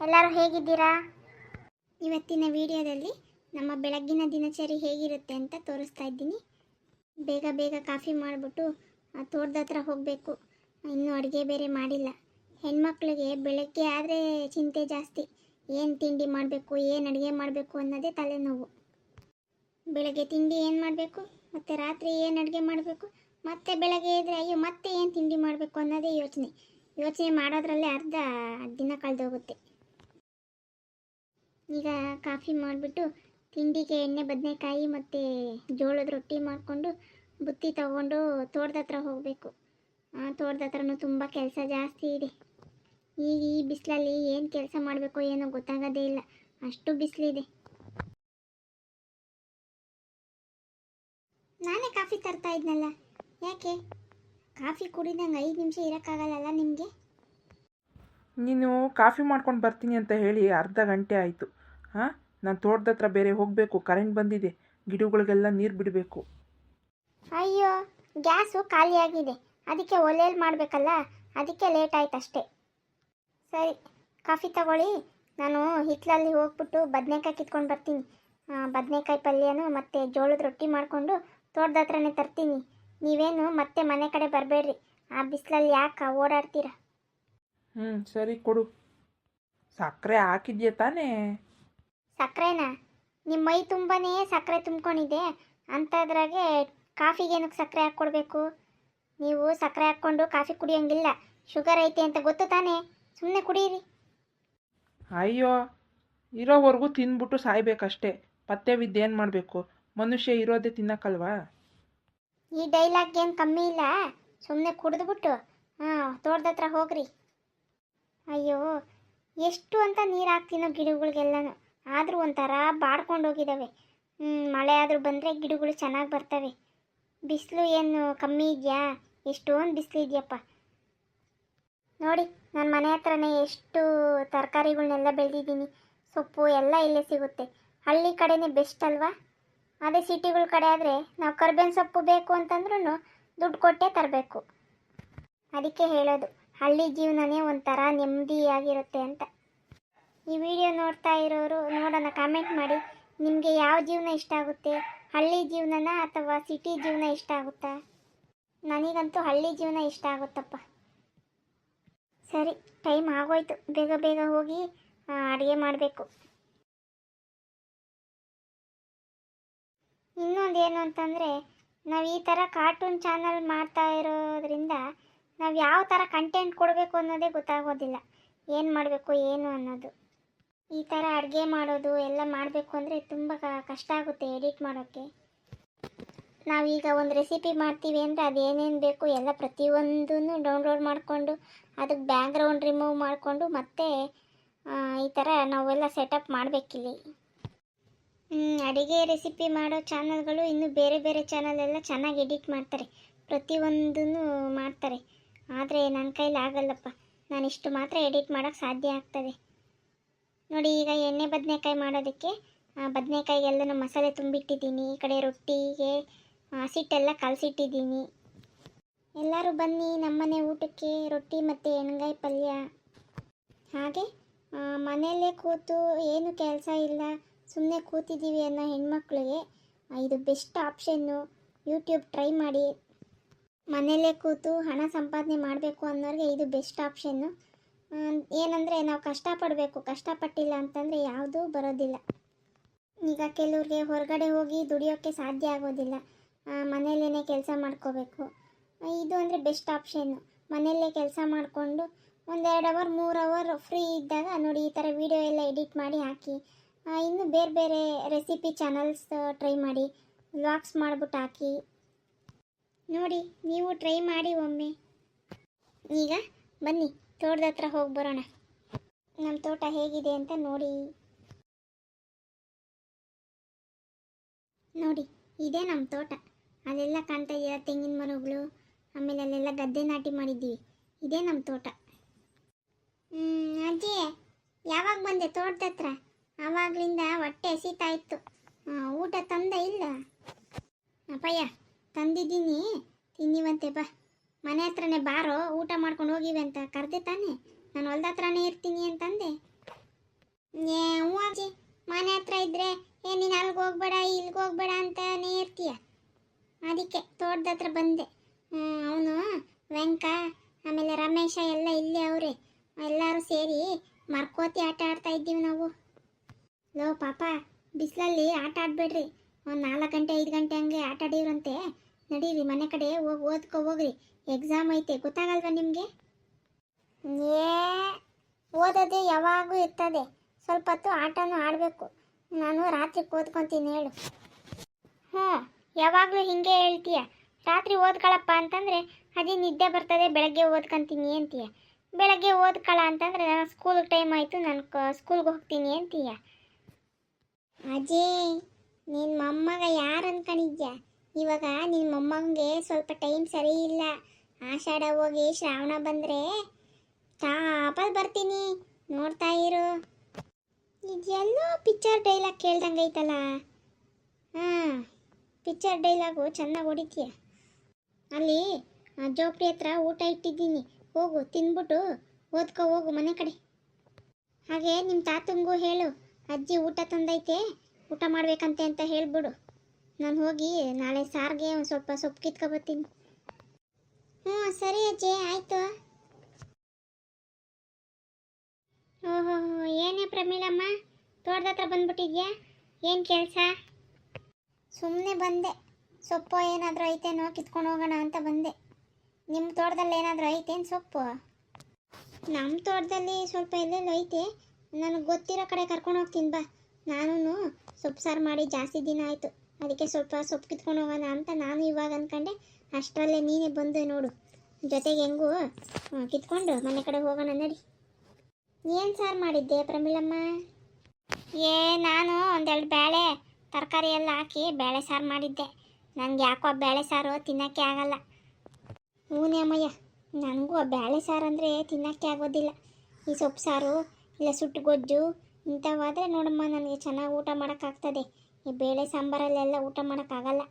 ಎಲ್ಲರೂ ಹೇಗಿದ್ದೀರಾ? ಇವತ್ತಿನ ವಿಡಿಯೋದಲ್ಲಿ ನಮ್ಮ ಬೆಳಗ್ಗಿನ ದಿನಚರಿ ಹೇಗಿರುತ್ತೆ ಅಂತ ತೋರಿಸ್ತಾ ಇದ್ದೀನಿ. ಬೇಗ ಬೇಗ ಕಾಫಿ ಮಾಡಿಬಿಟ್ಟು ತೋಟದ ಹತ್ರ ಹೋಗಬೇಕು. ಇನ್ನೂ ಅಡುಗೆ ಬೇರೆ ಮಾಡಿಲ್ಲ. ಹೆಣ್ಮಕ್ಳಿಗೆ ಬೆಳಗ್ಗೆ ಆದರೆ ಚಿಂತೆ ಜಾಸ್ತಿ. ಏನು ತಿಂಡಿ ಮಾಡಬೇಕು, ಏನು ಅಡುಗೆ ಮಾಡಬೇಕು ಅನ್ನೋದೇ ತಲೆನೋವು. ಬೆಳಗ್ಗೆ ತಿಂಡಿ ಏನು ಮಾಡಬೇಕು, ಮತ್ತು ರಾತ್ರಿ ಏನು ಅಡುಗೆ ಮಾಡಬೇಕು, ಮತ್ತೆ ಬೆಳಗ್ಗೆ ಇದ್ದರೆ ಅಯ್ಯೋ, ಮತ್ತೆ ಏನು ತಿಂಡಿ ಮಾಡಬೇಕು ಅನ್ನೋದೇ ಯೋಚನೆ. ಯೋಚನೆ ಮಾಡೋದ್ರಲ್ಲೇ ಅರ್ಧ ದಿನ ಕಳೆದೋಗುತ್ತೆ. ಈಗ ಕಾಫಿ ಮಾಡಿಬಿಟ್ಟು ತಿಂಡಿಗೆ ಎಣ್ಣೆ, ಬದನೆಕಾಯಿ ಮತ್ತು ಜೋಳದ ರೊಟ್ಟಿ ಮಾಡಿಕೊಂಡು ಬುತ್ತಿ ತಗೊಂಡು ತೋಟದ ಹತ್ರ ಹೋಗಬೇಕು. ಆ ತೋಟದ ಹತ್ರನೂ ತುಂಬ ಕೆಲಸ ಜಾಸ್ತಿ ಇದೆ. ಈಗ ಈ ಬಿಸಿಲಲ್ಲಿ ಏನು ಕೆಲಸ ಮಾಡಬೇಕು ಏನೋ ಗೊತ್ತಾಗೋದೇ ಇಲ್ಲ. ಅಷ್ಟು ಬಿಸಿಲಿದೆ. ನಾನೇ ಕಾಫಿ ತರ್ತಾ ಇದ್ನಲ್ಲ. ಯಾಕೆ? ಕಾಫಿ ಕುಡಿದಂಗೆ ಐದು ನಿಮಿಷ ಇರೋಕ್ಕಾಗಲ್ಲಲ್ಲ ನಿಮಗೆ? ನೀನು ಕಾಫಿ ಮಾಡ್ಕೊಂಡು ಬರ್ತೀನಿ ಅಂತ ಹೇಳಿ ಅರ್ಧ ಗಂಟೆ ಆಯಿತು. ಹಾಂ? ನಾನು ತೋಟದ ಹತ್ರ ಬೇರೆ ಹೋಗಬೇಕು. ಕರೆಂಟ್ ಬಂದಿದೆ. ಗಿಡಗಳಿಗೆಲ್ಲ ನೀರು ಬಿಡಬೇಕು. ಅಯ್ಯೋ ಗ್ಯಾಸು ಖಾಲಿಯಾಗಿದೆ ಅದಕ್ಕೆ ಒಲೆಯಲ್ಲಿ ಮಾಡಬೇಕಲ್ಲ? ಅದಕ್ಕೆ ಲೇಟ್ ಆಯ್ತು ಅಷ್ಟೇ. ಸರಿ ಕಾಫಿ ತಗೊಳ್ಳಿ. ನಾನು ಹಿತ್ತಲಲ್ಲಿ ಹೋಗ್ಬಿಟ್ಟು ಬದನೆಕಾಯಿ ಕಿತ್ಕೊಂಡು ಬರ್ತೀನಿ. ಬದನೆಕಾಯಿ ಪಲ್ಯನೂ ಮತ್ತು ಜೋಳದ ರೊಟ್ಟಿ ಮಾಡಿಕೊಂಡು ತೋಟದ ಹತ್ರನೇ ತರ್ತೀನಿ. ನೀವೇನು ಮತ್ತೆ ಮನೆ ಕಡೆ ಬರಬೇಡ್ರಿ. ಆ ಬಿಸಿಲಲ್ಲಿ ಯಾಕೆ ಓಡಾಡ್ತೀರಾ? ಹ್ಞೂ ಸರಿ ಕೊಡು. ಸಕ್ಕರೆ ಹಾಕಿದ್ಯಾ ತಾನೇ? ಸಕ್ಕರೆನಾ ನಿಮ್ಮ ಮೈ ತುಂಬನೇ ಸಕ್ಕರೆ ತುಂಬ್ಕೊಂಡಿದೆ. ಅಂಥದ್ರಾಗೆ ಕಾಫಿಗೆ ಏನಕ್ಕೆ ಸಕ್ಕರೆ ಹಾಕ್ಕೊಡ್ಬೇಕು? ನೀವು ಸಕ್ಕರೆ ಹಾಕ್ಕೊಂಡು ಕಾಫಿ ಕುಡಿಯೋಂಗಿಲ್ಲ. ಶುಗರ್ ಐತೆ ಅಂತ ಗೊತ್ತು ತಾನೇ? ಸುಮ್ಮನೆ ಕುಡೀರಿ. ಅಯ್ಯೋ ಇರೋವರೆಗೂ ತಿಂದ್ಬಿಟ್ಟು ಸಾಯ್ಬೇಕಷ್ಟೇ. ಪತ್ತೆ ಬಿದ್ದು ಏನು ಮಾಡಬೇಕು? ಮನುಷ್ಯ ಇರೋದೇ ತಿನ್ನಕ್ಕಲ್ವಾ? ಈ ಡೈಲಾಗ್ ಏನು ಕಮ್ಮಿ ಇಲ್ಲ? ಸುಮ್ಮನೆ ಕುಡಿದ್ಬಿಟ್ಟು. ಹಾಂ ತೋಟದ ಹತ್ರ ಹೋಗ್ರಿ. ಅಯ್ಯೋ ಎಷ್ಟು ಅಂತ ನೀರು ಹಾಕ್ತೀನೋ ಗಿಡಗಳಿಗೆಲ್ಲನೂ. ಆದರೂ ಒಂಥರ ಬಾಡ್ಕೊಂಡು ಹೋಗಿದ್ದಾವೆ ಮಳೆ ಆದರೂ ಬಂದರೆ ಗಿಡಗಳು ಚೆನ್ನಾಗಿ ಬರ್ತವೆ. ಬಿಸಿಲು ಏನು ಕಮ್ಮಿ ಇದೆಯಾ? ಎಷ್ಟೊಂದು ಬಿಸಿಲು ಇದೆಯಪ್ಪ. ನೋಡಿ ನನ್ನ ಮನೆ ಹತ್ರನೇ ಎಷ್ಟು ತರಕಾರಿಗಳನ್ನೆಲ್ಲ ಬೆಳೆದಿದ್ದೀನಿ. ಸೊಪ್ಪು ಎಲ್ಲ ಇಲ್ಲೇ ಸಿಗುತ್ತೆ. ಹಳ್ಳಿ ಕಡೆನೇ ಬೆಸ್ಟ್ ಅಲ್ವಾ? ಅದೇ ಸಿಟಿಗಳ ಕಡೆ ಆದರೆ ನಾವು ಕರ್ಬೇವಿನ ಸೊಪ್ಪು ಬೇಕು ಅಂತಂದ್ರೂ ದುಡ್ಡು ಕೊಟ್ಟೇ ತರಬೇಕು. ಅದಕ್ಕೆ ಹೇಳೋದು, ಹಳ್ಳಿ ಜೀವನನೇ ಒಂಥರ ನೆಮ್ಮದಿಯಾಗಿರುತ್ತೆ ಅಂತ. ಈ ವಿಡಿಯೋ ನೋಡ್ತಾ ಇರೋರು ನೋಡೋಣ ಕಾಮೆಂಟ್ ಮಾಡಿ, ನಿಮಗೆ ಯಾವ ಜೀವನ ಇಷ್ಟ ಆಗುತ್ತೆ? ಹಳ್ಳಿ ಜೀವನನ ಅಥವಾ ಸಿಟಿ ಜೀವನ ಇಷ್ಟ ಆಗುತ್ತಾ? ನನಗಂತೂ ಹಳ್ಳಿ ಜೀವನ ಇಷ್ಟ ಆಗುತ್ತಪ್ಪ. ಸರಿ ಟೈಮ್ ಆಗೋಯ್ತು. ಬೇಗ ಬೇಗ ಹೋಗಿ ಅಡುಗೆ ಮಾಡಬೇಕು. ಇನ್ನೊಂದು ಏನು ಅಂತಂದರೆ, ನಾವು ಈ ಥರ ಕಾರ್ಟೂನ್ ಚಾನಲ್ ಮಾಡ್ತಾ ಇರೋದ್ರಿಂದ ನಾವು ಯಾವ ಥರ ಕಂಟೆಂಟ್ ಕೊಡಬೇಕು ಅನ್ನೋದೇ ಗೊತ್ತಾಗೋದಿಲ್ಲ. ಏನು ಮಾಡಬೇಕು, ಏನು ಅನ್ನೋದು. ಈ ಥರ ಅಡುಗೆ ಮಾಡೋದು ಎಲ್ಲ ಮಾಡಬೇಕು ಅಂದರೆ ತುಂಬ ಕಷ್ಟ ಆಗುತ್ತೆ ಎಡಿಟ್ ಮಾಡೋಕ್ಕೆ. ನಾವೀಗ ಒಂದು ರೆಸಿಪಿ ಮಾಡ್ತೀವಿ ಅಂದರೆ ಅದೇನೇನು ಬೇಕು ಎಲ್ಲ ಪ್ರತಿಯೊಂದೂ ಡೌನ್ಲೋಡ್ ಮಾಡಿಕೊಂಡು ಅದಕ್ಕೆ ಬ್ಯಾಕ್ಗ್ರೌಂಡ್ ರಿಮೂವ್ ಮಾಡಿಕೊಂಡು ಮತ್ತೆ ಈ ಥರ ನಾವೆಲ್ಲ ಸೆಟಪ್ ಮಾಡಬೇಕಿಲ್ಲಿ ಅಡುಗೆ ರೆಸಿಪಿ ಮಾಡೋ ಚಾನಲ್ಗಳು ಇನ್ನು ಬೇರೆ ಬೇರೆ ಚಾನಲೆಲ್ಲ ಚೆನ್ನಾಗಿ ಎಡಿಟ್ ಮಾಡ್ತಾರೆ. ಪ್ರತಿಯೊಂದೂ ಮಾಡ್ತಾರೆ. ಆದರೆ ನನ್ನ ಕೈಲಿ ಆಗಲ್ಲಪ್ಪ. ನಾನು ಇಷ್ಟು ಮಾತ್ರ ಎಡಿಟ್ ಮಾಡೋಕ್ಕೆ ಸಾಧ್ಯ ಆಗ್ತದೆ. ನೋಡಿ, ಈಗ ಎಣ್ಣೆ ಬದನೆಕಾಯಿ ಮಾಡೋದಕ್ಕೆ ಬದನೆಕಾಯಿಗೆಲ್ಲನೂ ಮಸಾಲೆ ತುಂಬಿಟ್ಟಿದ್ದೀನಿ. ಈ ಕಡೆ ರೊಟ್ಟಿಗೆ ಹಸಿಟ್ಟೆಲ್ಲ ಕಲಸಿಟ್ಟಿದ್ದೀನಿ. ಎಲ್ಲರೂ ಬನ್ನಿ ನಮ್ಮನೆ ಊಟಕ್ಕೆ, ರೊಟ್ಟಿ ಮತ್ತು ಎಣ್ಗಾಯಿ ಪಲ್ಯ. ಹಾಗೆ ಮನೆಯಲ್ಲೇ ಕೂತು ಏನು ಕೆಲಸ ಇಲ್ಲ ಸುಮ್ಮನೆ ಕೂತಿದ್ದೀವಿ ಅನ್ನೋ ಹೆಣ್ಮಕ್ಳಿಗೆ ಇದು ಬೆಸ್ಟ್ ಆಪ್ಷನ್ನು. ಯೂಟ್ಯೂಬ್ ಟ್ರೈ ಮಾಡಿ. ಮನೆಯಲ್ಲೇ ಕೂತು ಹಣ ಸಂಪಾದನೆ ಮಾಡಬೇಕು ಅನ್ನೋರಿಗೆ ಇದು ಬೆಸ್ಟ್ ಆಪ್ಷನ್ನು. ಏನಂದರೆ ನಾವು ಕಷ್ಟಪಡಬೇಕು, ಕಷ್ಟಪಟ್ಟಿಲ್ಲ ಅಂತಂದರೆ ಯಾವುದೂ ಬರೋದಿಲ್ಲ. ಈಗ ಕೆಲವ್ರಿಗೆ ಹೊರಗಡೆ ಹೋಗಿ ದುಡಿಯೋಕ್ಕೆ ಸಾಧ್ಯ ಆಗೋದಿಲ್ಲ. ಮನೆಯಲ್ಲೇ ಕೆಲಸ ಮಾಡ್ಕೋಬೇಕು. ಇದು ಅಂದರೆ ಬೆಸ್ಟ್ ಆಪ್ಷನ್ನು ಮನೆಯಲ್ಲೇ ಕೆಲಸ ಮಾಡಿಕೊಂಡು ಒಂದೆರಡು ಅವರ್, ಮೂರು ಅವರ್ ಫ್ರೀ ಇದ್ದಾಗ ನೋಡಿ ಈ ಥರ ವೀಡಿಯೋ ಎಲ್ಲ ಎಡಿಟ್ ಮಾಡಿ ಹಾಕಿ. ಇನ್ನೂ ಬೇರೆ ಬೇರೆ ರೆಸಿಪಿ ಚಾನಲ್ಸ್ ಟ್ರೈ ಮಾಡಿ, ವ್ಲಾಗ್ಸ್ ಮಾಡಿಬಿಟ್ಟು ಹಾಕಿ. ನೋಡಿ, ನೀವು ಟ್ರೈ ಮಾಡಿ ಒಮ್ಮೆ. ಈಗ ಬನ್ನಿ. ತೋಟದ ಹತ್ರ ಹೋಗಿ ಬರೋಣ. ನಮ್ಮ ತೋಟ ಹೇಗಿದೆ ಅಂತ ನೋಡಿ. ನೋಡಿ, ಇದೇ ನಮ್ಮ ತೋಟ. ಅಲ್ಲೆಲ್ಲ ಕಾಣ್ತಾ ಇದೆಯಾ ತೆಂಗಿನ ಮರಗಳು? ಆಮೇಲೆ ಅಲ್ಲೆಲ್ಲ ಗದ್ದೆ ನಾಟಿ ಮಾಡಿದ್ದೀವಿ ಇದೇ ನಮ್ಮ ತೋಟ. ಹ್ಞೂ ಅಜ್ಜಿ, ಯಾವಾಗ ಬಂದೆ ತೋಟದ ಹತ್ರ? ಆವಾಗಲಿಂದ ಹೊಟ್ಟೆ ಹಸಿತಾ ಇತ್ತು. ಊಟ ತಂದ ಇಲ್ಲ? ಅಪ್ಪಯ್ಯ, ತಂದಿದ್ದೀನಿ. ತಿನ್ನಿವಂತೆ ಬಾ. ಮನೆ ಹತ್ರನೇ ಬಾರೋ, ಊಟ ಮಾಡ್ಕೊಂಡು ಹೋಗಿವೆ ಅಂತ ಕರೆದೆ ತಾನೆ? ನಾನು ಹೊಲ್ದ ಹತ್ರನೇ ಇರ್ತೀನಿ ಅಂತಂದೆ. ಏ ಹ್ಞೂ ಅಜ್ಜಿ ಮನೆ ಹತ್ರ ಇದ್ರೆ, ಏ, ನೀನು ಅಲ್ಲಿಗೆ ಹೋಗ್ಬೇಡ ಇಲ್ಲಿಗೆ ಹೋಗ್ಬೇಡ ಅಂತಾನೇ ಇರ್ತೀಯ? ಅದಕ್ಕೆ ತೋಟದ ಹತ್ರ ಬಂದೆ. ಅವನು ವೆಂಕ, ಆಮೇಲೆ ರಮೇಶ ಎಲ್ಲ ಇಲ್ಲೇ ಅವರೇ. ಎಲ್ಲರೂ ಸೇರಿ ಮರ್ಕೋತಿ ಆಟ ಆಡ್ತಾ ಇದ್ದೀವಿ ನಾವು. ಲೋ, ಪಾಪ, ಬಿಸಿಲಲ್ಲಿ ಆಟ ಆಡಬೇಡ್ರಿ. ಒಂದು ನಾಲ್ಕು ಗಂಟೆ, ಐದು ಗಂಟೆ ಹಂಗೆ ಆಟ ಆಡಿವ್ರಂತೆ ನಡೀರಿ, ಮನೆ ಕಡೆ ಹೋಗಿ, ಓದ್ಕೊ ಹೋಗ್ರಿ. ಎಕ್ಸಾಮ್ ಐತೆ, ಗೊತ್ತಾಗಲ್ವಾ ನಿಮಗೆ? ಏ, ಓದೋದೇ ಯಾವಾಗೂ ಇರ್ತದೆ. ಸ್ವಲ್ಪ ಹೊತ್ತು ಆಟನೂ ಆಡಬೇಕು. ನಾನು ರಾತ್ರಿ ಓದ್ಕೊತೀನಿ ಹೇಳು. ಹ್ಞೂ, ಯಾವಾಗಲೂ ಹಿಂಗೆ ಹೇಳ್ತೀಯ. ರಾತ್ರಿ ಓದ್ಕೊಳಪ್ಪ ಅಂತಂದರೆ, ಅದೇ ನಿದ್ದೆ ಬರ್ತದೆ, ಬೆಳಗ್ಗೆ ಓದ್ಕೊತೀನಿ ಅಂತೀಯ. ಬೆಳಗ್ಗೆ ಓದ್ಕೊಳ ಅಂತಂದರೆ ನಾನು ಸ್ಕೂಲ್ ಟೈಮ್ ಆಯಿತು, ನಾನು ಸ್ಕೂಲ್ಗೆ ಹೋಗ್ತೀನಿ ಅಂತೀಯ. ಅಜಯ್ ನಿನ್ನ ಮೊಮ್ಮಗ ಯಾರು ಅನ್ಕೊಂಡಿದ್ಯಾ? ಇವಾಗ ನಿನ್ನ ಮೊಮ್ಮಗಂಗೆ ಸ್ವಲ್ಪ ಟೈಮ್ ಸರಿ ಇಲ್ಲ. ಆಷಾಢ ಹೋಗಿ ಶ್ರಾವಣ ಬಂದರೆ ತಾಪಲ್ ಬರ್ತೀನಿ. ನೋಡ್ತಾ ಇರು. ಇದೆಲ್ಲೋ ಪಿಕ್ಚರ್ ಡೈಲಾಗ್ ಕೇಳ್ದಂಗೆ ಐತಲ್ಲ. ಹಾಂ ಪಿಕ್ಚರ್ ಡೈಲಾಗು ಚೆನ್ನಾಗಿ ಹೊಡಿತೀಯ. ಅಲ್ಲಿ, ಆ ಜೋಪ್ರಿ ಹತ್ರ ಊಟ ಇಟ್ಟಿದ್ದೀನಿ. ಹೋಗು, ತಿನ್ಬಿಟ್ಟು ಓದ್ಕೊ ಹೋಗು ಮನೆ ಕಡೆ. ಹಾಗೆ ನಿಮ್ಮ ತಾತಂಗೂ ಹೇಳು. ಅಜ್ಜಿ ಊಟ ತಂದೈತೆ, ಊಟ ಮಾಡಬೇಕಂತೆ ಅಂತ ಹೇಳ್ಬಿಡು. ನಾನು ಹೋಗಿ ನಾಳೆ ಸಾರಿಗೆ ಒಂದು ಸ್ವಲ್ಪ ಸೊಪ್ಪು ಕಿತ್ಕೊಬರ್ತೀನಿ ಹ್ಞೂ, ಸರಿ ಅಜ್ಜಿ, ಆಯಿತು. ಓಹೋ, ಏನೇ ಪ್ರಮೀಳಮ್ಮ, ತೋಟದ ಹತ್ರ ಬಂದ್ಬಿಟ್ಟಿದ್ಯಾ? ಏನು ಕೆಲಸ? ಸುಮ್ಮನೆ ಬಂದೆ. ಸೊಪ್ಪು ಏನಾದರೂ ಐತೇನೋ ಕಿತ್ಕೊಂಡು ಹೋಗೋಣ ಅಂತ ಬಂದೆ. ನಿಮ್ಮ ತೋಟದಲ್ಲಿ ಏನಾದರೂ ಐತೇನು ಸೊಪ್ಪು? ನಮ್ಮ ತೋಟದಲ್ಲಿ ಸ್ವಲ್ಪ ಎಲ್ಲೆಲ್ಲ ಐತೆ. ನನಗೆ ಗೊತ್ತಿರೋ ಕಡೆ ಕರ್ಕೊಂಡು ಹೋಗ್ತೀನಿ, ಬಾ. ನಾನು ಸೊಪ್ಪು ಸಾರು ಮಾಡಿ ಜಾಸ್ತಿ ದಿನ ಆಯಿತು. ಅದಕ್ಕೆ ಸ್ವಲ್ಪ ಸೊಪ್ಪು ಕಿತ್ಕೊಂಡು ಹೋಗೋಣ ಅಂತ ನಾನು ಇವಾಗ ಅಂದ್ಕೊಂಡೆ ಅಷ್ಟರಲ್ಲೇ ನೀನೇ ಬಂದು ನೋಡು. ಜೊತೆಗೆ ಹೆಂಗೂ ಕಿತ್ಕೊಂಡು ಮನೆ ಕಡೆ ಹೋಗೋಣ ನಡಿ. ಏನು ಸಾರು ಮಾಡಿದ್ದೆ ಪ್ರಮೀಳಮ್ಮ? ಏ, ನಾನು ಒಂದೆರಡು ಬೇಳೆ ತರಕಾರಿ ಎಲ್ಲ ಹಾಕಿ ಬೇಳೆ ಸಾರು ಮಾಡಿದ್ದೆ. ನನಗೆ ಯಾಕೋ ಬೇಳೆ ಸಾರು ತಿನ್ನೋಕ್ಕೆ ಆಗಲ್ಲ. ಹೂನೇ ಅಮ್ಮಯ್ಯ, ನನಗೂ ಬೇಳೆ ಸಾರು ಅಂದರೆ ತಿನ್ನೋಕ್ಕೆ ಆಗೋದಿಲ್ಲ. ಈ ಸೊಪ್ಪು ಸಾರು ಇಲ್ಲ ಸುಟ್ಟು ಗೊಜ್ಜು ಇಂಥವಾದರೆ ನೋಡಮ್ಮ, ನನಗೆ ಚೆನ್ನಾಗಿ ಊಟ ಮಾಡೋಕ್ಕಾಗ್ತದೆ. ಈ ಬೇಳೆ ಸಾಂಬಾರಲ್ಲೆಲ್ಲ ಊಟ ಮಾಡೋಕ್ಕಾಗಲ್ಲ.